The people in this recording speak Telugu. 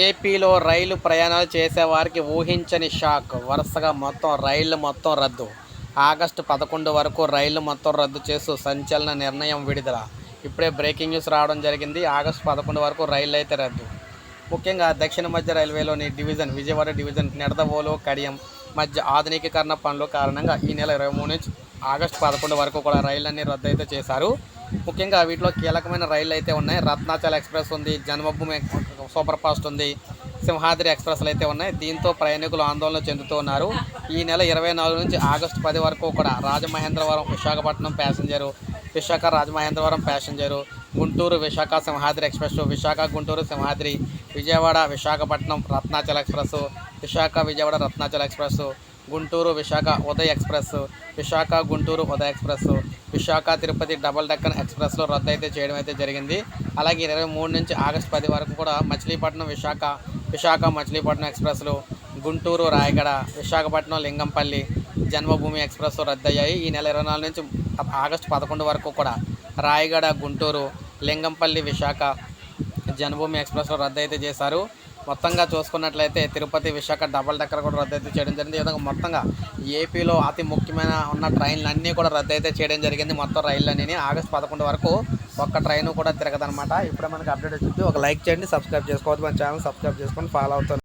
ఏపీలో రైలు ప్రయాణాలు చేసేవారికి ఊహించని షాక్. వరుసగా మొత్తం రైళ్ళు మొత్తం రద్దు. ఆగస్టు పదకొండు వరకు రైళ్ళు మొత్తం రద్దు చేస్తూ సంచలన నిర్ణయం విడుదల. ఇప్పుడే బ్రేకింగ్ న్యూస్ రావడం జరిగింది. ఆగస్టు పదకొండు వరకు రైళ్ళు అయితే రద్దు. ముఖ్యంగా దక్షిణ మధ్య రైల్వేలోని డివిజన్ విజయవాడ డివిజన్ నిడదవోలు కడియం మధ్య ఆధునికీకరణ పనుల కారణంగా ఈ నెల ఇరవై మూడు నుంచి ఆగస్టు పదకొండు వరకు కూడా రైళ్ళన్నీ రద్దు అయితే చేశారు. ముఖ్యంగా వీటిలో కీలకమైన రైళ్ళు అయితే ఉన్నాయి. రత్నాచల్ ఎక్స్ప్రెస్ ఉంది జన్మభూమి సూపర్ ఫాస్ట్ ఉంది సింహాద్రి ఎక్స్ప్రెస్లు అయితే ఉన్నాయి. దీంతో ప్రయాణికులు ఆందోళన చెందుతూ ఉన్నారు. ఈ నెల ఇరవై నాలుగు నుంచి ఆగస్టు పది వరకు కూడా Rajamahendravaram Visakhapatnam passenger Visakha Rajamahendravaram passenger Guntur Visakha Simhadri Express Visakha Guntur Simhadri Vijayawada Visakhapatnam Ratnachal Express Visakha Vijayawada Ratnachal Express Guntur Visakha Uday Express. Visakha Guntur Uday Express. Visakha Tirupati Double Decker ఎక్స్ప్రెస్లో రద్దు అయితే చేయడం అయితే జరిగింది. అలాగే ఇరవై మూడు నుంచి ఆగస్టు పది వరకు కూడా మచిలీపట్నం విశాఖ విశాఖ మచిలీపట్నం ఎక్స్ప్రెస్లు గుంటూరు రాయగడ విశాఖపట్నం లింగంపల్లి జన్మభూమి ఎక్స్ప్రెస్ రద్దయ్యాయి. ఈ నెల ఇరవై నాలుగు నుంచి ఆగస్టు పదకొండు వరకు కూడా రాయగడ గుంటూరు లింగంపల్లి విశాఖ జన్మభూమి ఎక్స్ప్రెస్లో రద్దు అయితే చేశారు. మొత్తంగా చూసుకున్నట్లయితే తిరుపతి విశాఖ డబల్ డెక్కర్ కూడా రద్దు అయితే చేయడం జరిగింది. ఈ విధంగా మొత్తంగా ఏపీలో అతి ముఖ్యమైన ఉన్న ట్రైన్లన్నీ కూడా రద్దు అయితే చేయడం జరిగింది. మొత్తం రైళ్ళన్నీ ఆగస్ట్ పదకొండు వరకు ఒక్క ట్రైన్ కూడా తిరగదనమాట ఇప్పుడే మనకి అప్డేట్ వచ్చింది. ఒక లైక్ చేయండి సబ్స్క్రైబ్ చేసుకోవద్దు. మన ఛానల్ సబ్స్క్రైబ్ చేసుకొని ఫాలో అవుతుంది